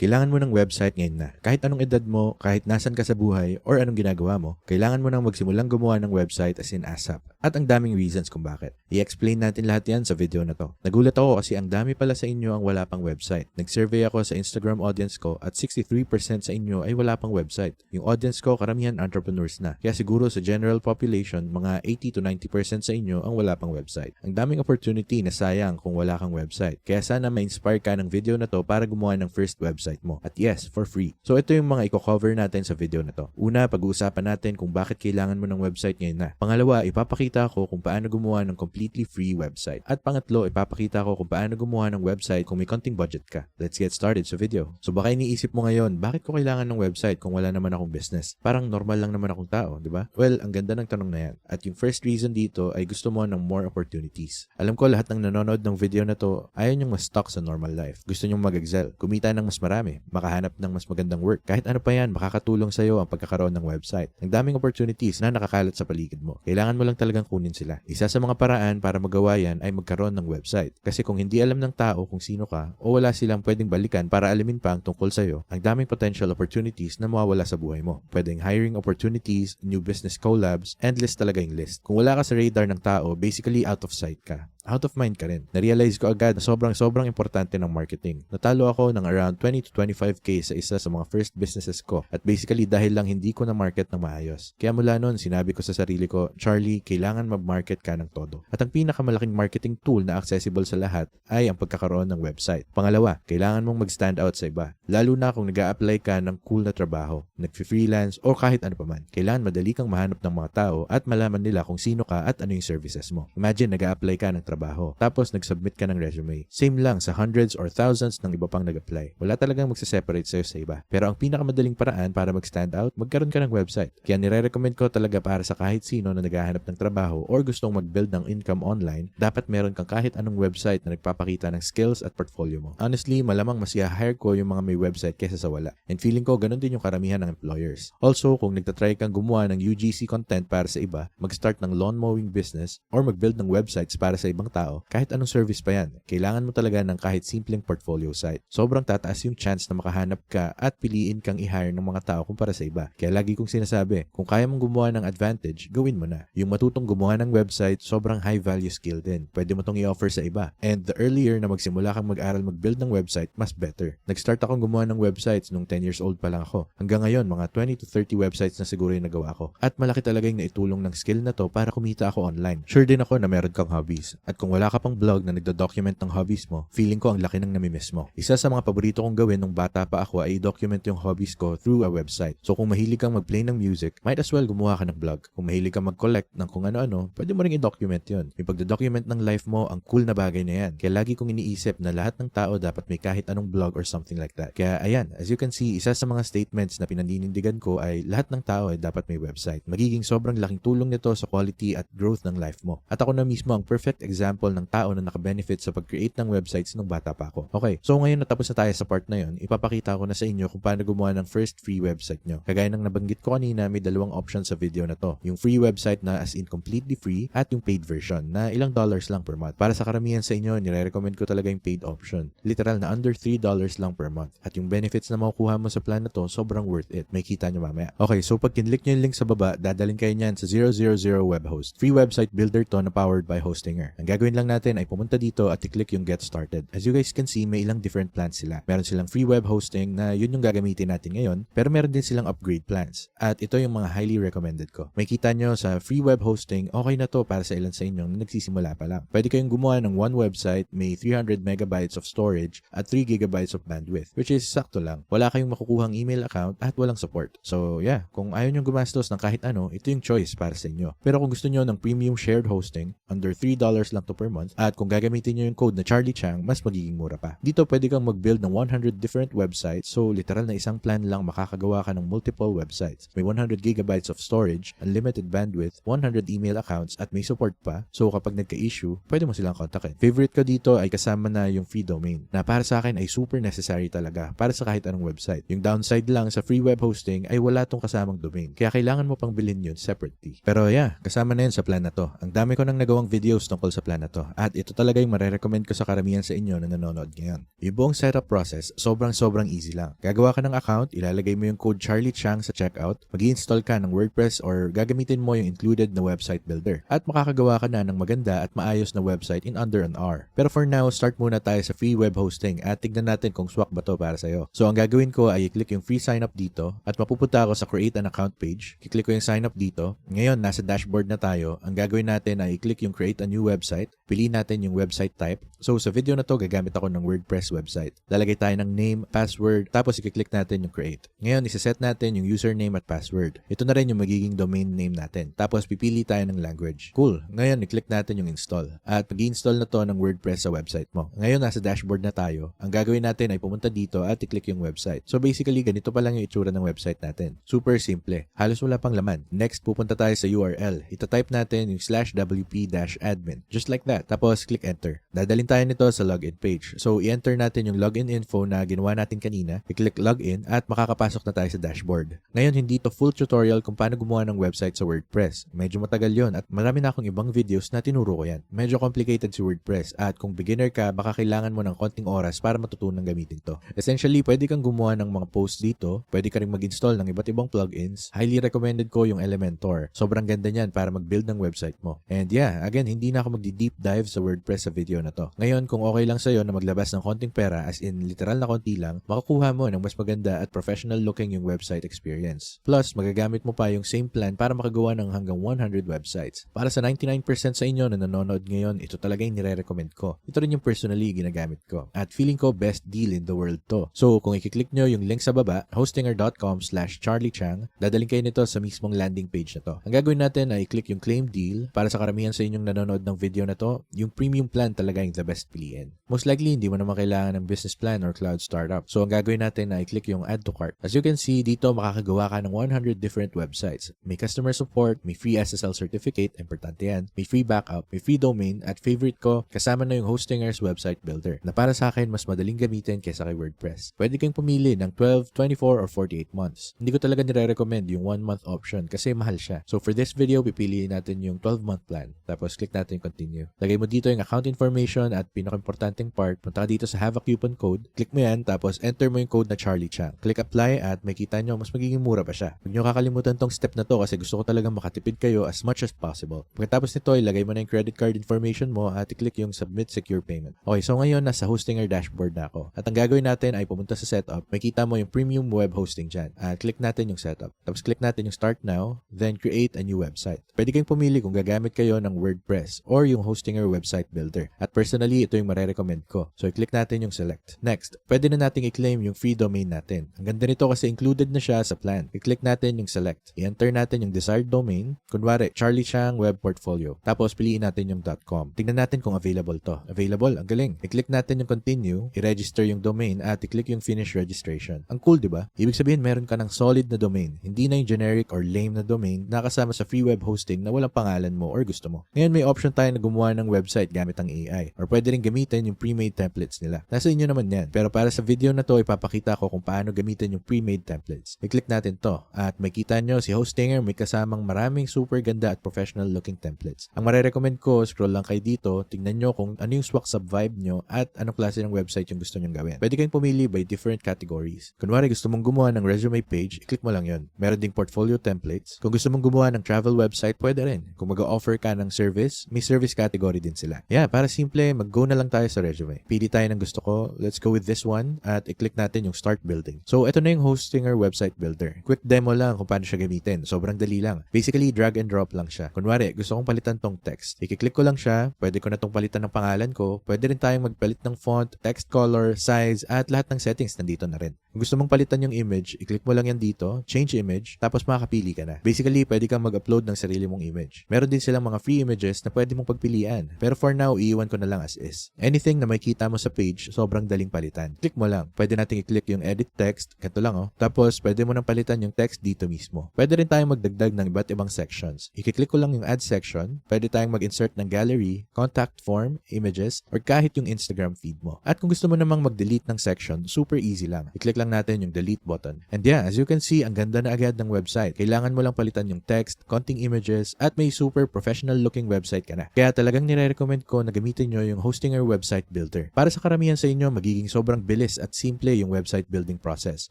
Kailangan mo ng website ngayon na. Kahit anong edad mo, kahit nasan ka sa buhay, or anong ginagawa mo, kailangan mo nang magsimulang gumawa ng website as in ASAP. At ang daming reasons kung bakit. I-explain natin lahat yan sa video na to. Nagulat ako kasi ang dami pala sa inyo ang wala pang website. Nag-survey ako sa Instagram audience ko at 63% sa inyo ay wala pang website. Yung audience ko, karamihan entrepreneurs na. Kaya siguro sa general population, mga 80 to 90% sa inyo ang wala pang website. Ang daming opportunity na sayang kung wala kang website. Kaya sana ma-inspire ka ng video na to para gumawa ng first website mo. At yes, for free. So ito yung mga i-cover natin sa video na to. Una, pag-uusapan natin kung bakit kailangan mo ng website ngayon na. Pangalawa, ipapakita ko kung paano gumawa ng completely free website. At pangatlo, ipapakita ko kung paano gumawa ng website kung may konting budget ka. Let's get started sa video. So baka iniisip mo ngayon, bakit ko kailangan ng website kung wala naman akong business? Parang normal lang naman akong tao, di ba? Well, ang ganda ng tanong na yan. At yung first reason dito ay gusto mo ng more opportunities. Alam ko lahat ng nanonood ng video na to, ayaw niyong mas stuck sa normal life. Gusto niyong mag-excel, kumita ng mas marami, makahanap ng mas magandang work. Kahit ano pa yan, makakatulong sa'yo ang pagkakaroon ng website. Ang daming opportunities na nakakalat sa paligid mo. Kailangan mo lang talagang kunin sila. Isa sa mga paraan para magawa yan ay magkaroon ng website. Kasi kung hindi alam ng tao kung sino ka o wala silang pwedeng balikan para alamin pa ang tungkol sa'yo, ang daming potential opportunities na mawawala sa buhay mo. Pwedeng hiring opportunities, new business collabs, endless talaga yung list. Kung wala ka sa radar ng tao, basically out of sight ka out of mind ka rin. Na-realize ko agad na sobrang sobrang importante ng marketing. Natalo ako ng around 20 to 25k sa isa sa mga first businesses ko at basically dahil lang hindi ko na-market ng maayos. Kaya mula noon, sinabi ko sa sarili ko, Charlie, kailangan mag-market ka ng todo. At ang pinakamalaking marketing tool na accessible sa lahat ay ang pagkakaroon ng website. Pangalawa, kailangan mong mag-stand out sa iba. Lalo na kung nag apply ka ng cool na trabaho, nag-freelance o kahit ano pa man. Kailangan madali kang mahanap ng mga tao at malaman nila kung sino ka at ano yung services mo. Imagine nag apply ka ng trabaho. Tapos nag-submit ka ng resume. Same lang sa hundreds or thousands ng iba pang nag-apply. Wala talagang magse-separate sa'yo sa iba. Pero ang pinakamadaling paraan para mag-stand out, magkaroon ka ng website. Kaya nire-recommend ko talaga para sa kahit sino na naghahanap ng trabaho or gustong mag-build ng income online, dapat meron kang kahit anong website na nagpapakita ng skills at portfolio mo. Honestly, malamang mas i-hire ko yung mga may website kesa sa wala. And feeling ko ganun din yung karamihan ng employers. Also, kung nagtatry kang gumawa ng UGC content para sa iba, mag-start ng lawn mowing business or mag-build ng websites para sa ibang tao, kahit anong service pa yan, kailangan mo talaga ng kahit simpleng portfolio site. Sobrang tataas yung chance na makahanap ka at piliin kang i-hire ng mga tao kumpara sa iba. Kaya lagi kong sinasabi, kung kaya mong gumawa ng advantage, gawin mo na. Yung matutong gumawa ng website, sobrang high value skill din. Pwede mo tong i-offer sa iba. And the earlier na magsimula kang mag-aral mag-build ng website, mas better. Nag-start akong gumawa ng websites nung 10 years old pa lang ako. Hanggang ngayon, mga 20 to 30 websites na siguro yung nagawa ko. At malaki talaga yung naitulong ng skill na to para kumita ako online. Sure din ako na meron kang hobbies. At kung wala ka pang blog na nagdo-document ng hobbies mo, feeling ko ang laki ng namimiss mo. Isa sa mga paborito kong gawin nung bata pa ako ay document yung hobbies ko through a website. So kung mahilig kang mag-play ng music, might as well gumawa ka ng blog. Kung mahilig kang mag-collect ng kung ano-ano, pwede mo ring i-document yun. Yung pagdo-document ng life mo, ang cool na bagay na yan. Kaya lagi kong iniisip na lahat ng tao dapat may kahit anong blog or something like that. Kaya ayan, as you can see, isa sa mga statements na pinaninindigan ko ay lahat ng tao ay dapat may website. Magiging sobrang laking tulong nito sa quality at growth ng life mo. At ako na mismo ang perfect example ng tao na nakabenefit sa pag-create ng websites nung bata pa ako. Okay, so ngayon natapos na tayo sa part na yon, ipapakita ko na sa inyo kung paano gumawa ng first free website nyo. Kagaya ng nabanggit ko kanina, may dalawang options sa video na to. Yung free website na as in completely free at yung paid version na ilang dollars lang per month. Para sa karamihan sa inyo, nire-recommend ko talaga yung paid option. Literal na under $3 lang per month. At yung benefits na makukuha mo sa plan na to, sobrang worth it. May kita nyo mamaya. Okay, so pag kinlik nyo yung link sa baba, dadalhin kayo niyan sa 000 web host. Free website builder to na powered by Hostinger. Ang gagawin lang natin ay pumunta dito at i-click yung get started. As you guys can see, may ilang different plans sila. Meron silang free web hosting na yun yung gagamitin natin ngayon, pero meron din silang upgrade plans. At ito yung mga highly recommended ko. May kita nyo sa free web hosting, okay na to para sa ilan sa inyong na nagsisimula pa lang. Pwede kayong gumawa ng one website, may 300 megabytes of storage at 3 gigabytes of bandwidth, which is sakto lang. Wala kayong makukuhang email account at walang support. So yeah, kung ayaw nyo gumastos ng kahit ano, ito yung choice para sa inyo. Pero kung gusto nyo ng premium shared hosting, under $3 lang to per month, at kung gagamitin nyo yung code na Charlie Chang, mas magiging mura pa. Dito pwede kang mag-build ng 100 different websites, so literal na isang plan lang makakagawa ka ng multiple websites. May 100 gigabytes of storage, unlimited bandwidth, 100 email accounts, at may support pa, so kapag nagka-issue, pwede mo silang kontakin. Favorite ko dito ay kasama na yung free domain, na para sa akin ay super necessary talaga para sa kahit anong website. Yung downside lang sa free web hosting ay wala tong kasamang domain, kaya kailangan mo pang bilhin yun separately. Pero yeah, kasama na yun sa plan na to. Ang dami ko nang nagawang videos tungkol sa plan plan na to. At ito talaga yung marerecommend ko sa karamihan sa inyo na nanonood ngayon. Yung buong setup process, sobrang sobrang easy lang. Gagawa ka ng account, ilalagay mo yung code Charlie Chang sa checkout, mag install ka ng WordPress or gagamitin mo yung included na website builder. At makakagawa ka na ng maganda at maayos na website in under an hour. Pero for now, start muna tayo sa free web hosting at tignan natin kung swak ba to para sa'yo. So ang gagawin ko ay i-click yung free sign up dito at mapupunta ako sa create an account page. Kiklik ko yung sign up dito. Ngayon, nasa dashboard na tayo. Ang gagawin natin ay i-click yung create a new website. Piliin natin yung website type. So sa video na to, gagamit ako ng WordPress website. Lalagay tayo ng name, password, tapos i-click natin yung create. Ngayon, isa-set natin yung username at password. Ito na rin yung magiging domain name natin. Tapos pipili tayo ng language. Cool. Ngayon, i-click natin yung install. At mag-install na to ng WordPress sa website mo. Ngayon, nasa dashboard na tayo. Ang gagawin natin ay pumunta dito at i-click yung website. So basically, ganito pa lang yung itsura ng website natin. Super simple. Halos wala pang laman. Next, pupunta tayo sa URL. Ito-type natin yung slash wp-admin. Just like that. Tapos, click enter. Dadalhin tayo nito sa login page. So, i-enter natin yung login info na ginawa natin kanina. I-click login at makakapasok na tayo sa dashboard. Ngayon, hindi to full tutorial kung paano gumawa ng website sa WordPress. Medyo matagal yon at marami na akong ibang videos na tinuro ko yan. Medyo complicated si WordPress at kung beginner ka, baka kailangan mo ng konting oras para matutunan gamitin to. Essentially, pwede kang gumawa ng mga posts dito. Pwede ka rin mag-install ng iba't ibang plugins. Highly recommended ko yung Elementor. Sobrang ganda niyan para mag-build ng website mo. And yeah, again, hindi na ako magdi-deep dive sa WordPress sa video na to. Ngayon, kung okay lang sa'yo na maglabas ng konting pera as in literal na konti lang, makakuha mo ng mas maganda at professional looking yung website experience. Plus, magagamit mo pa yung same plan para makagawa ng hanggang 100 websites. Para sa 99% sa inyo na nanonood ngayon, ito talaga yung nire-recommend ko. Ito rin yung personally ginagamit ko. At feeling ko best deal in the world to. So, kung i-click nyo yung link sa baba, hostinger.com slash charliechang, dadaling kayo nito sa mismong landing page na to. Ang gagawin natin ay i-click yung claim deal para sa karamihan sa inyong nanonood ng video na to, yung premium plan talaga yung the best piliin. Most likely, hindi mo naman kailangan ng business plan or cloud startup. So, ang gagawin natin ay i-click yung add to cart. As you can see, dito makakagawa ka ng 100 different websites. May customer support, may free SSL certificate, importante yan, may free backup, may free domain, at favorite ko, kasama na yung Hostinger's website builder na para sa akin mas madaling gamitin kaysa kay WordPress. Pwede kang pumili ng 12, 24, or 48 months. Hindi ko talaga nire-recommend yung 1 month option kasi mahal siya. So for this video, pipiliin natin yung 12 month plan. Tapos click natin yung continue. Lagay mo dito yung account information at pinaka-importanting part, punta ka dito sa have a coupon code, click mo yan, tapos enter mo yung code na Charlie Chang. Click apply at makita nyo mas magiging mura pa siya. Huwag nyo kakalimutan tong step na to kasi gusto ko talagang makatipid kayo as much as possible. Pagkatapos nito, ilagay mo na yung credit card information mo at i-click yung submit secure payment. Okay, so ngayon nasa Hostinger dashboard na ako. At ang gagawin natin ay pumunta sa setup. Makita mo yung premium web hosting dyan. At click natin yung setup. Tapos click natin yung start now, then create a new website. Pwede kayong pumili kung gagamit kayo ng WordPress or yung Hostinger website builder. At personally, ito yung marerecommend ko. So i-click natin yung select. Next, pwede na nating i-claim yung free domain natin. Ang ganda nito kasi included na siya sa plan. I-click natin yung select. I-enter natin yung desired domain. Kunwari, Charlie Chang Web Portfolio. Tapos piliin natin yung .com. Tingnan natin kung available to. Available, ang galing. I-click natin yung continue, i-register yung domain at i-click yung finish registration. Ang cool, di ba? Ibig sabihin meron ka ng solid na domain. Hindi na yung generic or lame na domain na kasama sa free web hosting na walang pangalan mo or gusto mo. Ngayon may option tayo na gumawa ng website gamit ang AI. Or pwede rin gamitin yung pre-made templates nila. Nasa inyo naman yan. Pero para sa video na to, ipapakita ko kung paano gamitin yung pre-made templates. I-click natin to. At makita nyo si Hostinger may kasamang maraming super ganda at professional looking templates. Ang marerecommend ko, scroll lang kayo dito, tingnan nyo kung ano yung swak sub vibe nyo at anong klase ng website yung gusto nyong gawin. Pwede kayong pumili by different categories. Kunwari gusto mong gumawa ng resume page, i-click mo lang yon. Meron ding portfolio templates. Kung gusto mong gumawa ng travel website, pwede rin. Kung mag-offer ka ng service, may service category din sila. Yeah, para simple, mag-go na lang tayo sa resume. Pili tayo ng gusto ko. Let's go with this one at i-click natin yung start building. So, ito na yung Hostinger website builder. Quick demo lang kung paano siya gamitin. Sobrang dali lang. Basically, drag and drop lang siya. Kunwari, gusto kong palitan tong text. I-click ko lang siya. Pwede ko na tong palitan ng pangalan ko. Pwede rin tayong magpalit ng font, text color, size, at lahat ng settings nandito na rin. Kung gusto mong palitan yung image, i-click mo lang yan dito, change image, tapos makakapili ka na. Basically, pwede kang mag-upload ng sarili mong image. Meron din silang mga free images na pwede mong pagpilian. Pero for now, iiwan ko na lang as is. Anything na makita mo sa page, sobrang daling palitan. Click mo lang. Pwede nating i-click yung edit text, ganito lang oh. Tapos, pwede mo nang palitan yung text dito mismo. Pwede rin tayong magdagdag ng iba't ibang sections. I-click ko lang yung add section, pwede tayong mag-insert ng gallery, contact form, images, or kahit yung Instagram feed mo. At kung gusto mo namang mag-delete ng section, super easy lang. I-click lang natin yung delete button. And yeah, as you can see, ang ganda na agad ng website. Kailangan mo lang palitan yung text, konting images, at may super professional looking website ka na. Kaya Kaya talagang nire-recommend ko na gamitin nyo yung Hostinger Website Builder. Para sa karamihan sa inyo, magiging sobrang bilis at simple yung website building process.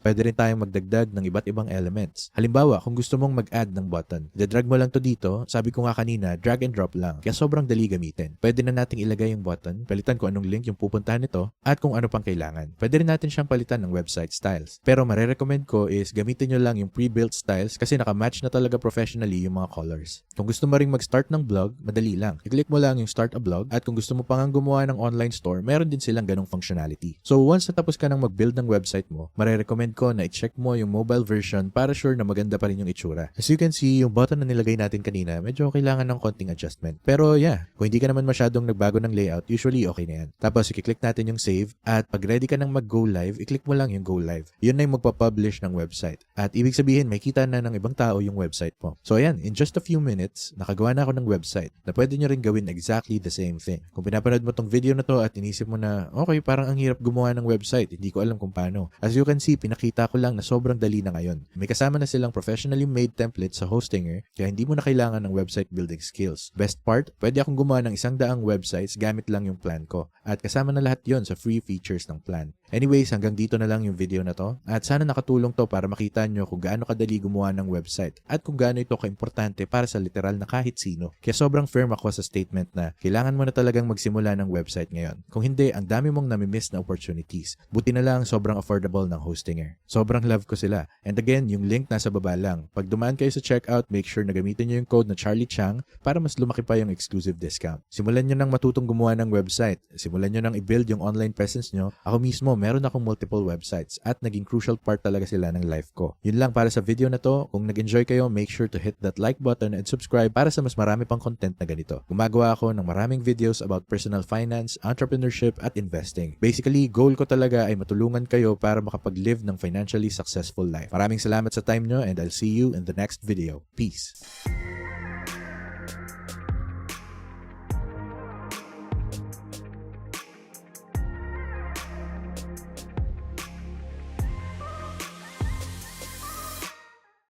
Pwede rin tayong magdagdag ng iba't ibang elements. Halimbawa, kung gusto mong mag-add ng button, dadrag mo lang to dito, sabi ko nga kanina, drag and drop lang. Kaya sobrang dali gamitin. Pwede na nating ilagay yung button, palitan kung anong link yung pupuntahan nito, at kung ano pang kailangan. Pwede rin natin siyang palitan ng website styles. Pero mare-recommend ko is gamitin nyo lang yung pre-built styles kasi nakamatch na talaga professionally yung mga colors. Kung gusto mo ring mag-start ng blog, madali lang. I-click mo lang yung start a blog at kung gusto mo pang gumawa ng online store, meron din silang ganong functionality. So once natapos ka nang mag-build ng website mo, mare-recommend ko na i-check mo yung mobile version para sure na maganda pa rin yung itsura. As you can see, yung button na nilagay natin kanina, medyo kailangan ng konting adjustment. Pero yeah, kung hindi ka naman masyadong nagbago ng layout, usually okay na yan. Tapos i-click natin yung save at pag ready ka nang mag-go live, i-click mo lang yung go live. Yun na yung magpa-publish ng website. At ibig sabihin, may kita na ng ibang tao yung website mo. So ayan, in just a few minutes, nakagawa na ako ng website na pwede nyo rin gawin exactly the same thing. Kung pinapanood mo tong video na to at inisip mo na, okay, parang ang hirap gumawa ng website, hindi ko alam kung paano. As you can see, pinakita ko lang na sobrang dali na ngayon. May kasama na silang professionally made template sa Hostinger, kaya hindi mo na kailangan ng website building skills. Best part, pwede akong gumawa ng isang daang websites gamit lang yung plan ko. At kasama na lahat yon sa free features ng plan. Anyways, hanggang dito na lang yung video na to. At sana nakatulong to para makita nyo kung gaano kadali gumawa ng website at kung gaano ito kaimportante para sa literal na kahit sino. Kaya sobrang firm ako sa statement na kailangan mo na talagang magsimula ng website ngayon. Kung hindi, ang dami mong namimiss na opportunities. Buti na lang sobrang affordable ng Hostinger. Sobrang love ko sila. And again, yung link nasa baba lang. Pag dumaan kayo sa checkout, make sure na gamitin nyo yung code na Charlie Chang para mas lumaki pa yung exclusive discount. Simulan nyo nang matutong gumawa ng website. Simulan nyo nang i-build yung online presence nyo. Ako mismo, meron akong multiple websites at naging crucial part talaga sila ng life ko. Yun lang para sa video na to. Kung nag-enjoy kayo, make sure to hit that like button and subscribe para sa mas marami pang content na ganito. Gumagawa ako ng maraming videos about personal finance, entrepreneurship, at investing. Basically, goal ko talaga ay matulungan kayo para makapag-live ng financially successful life. Maraming salamat sa time nyo and I'll see you in the next video. Peace!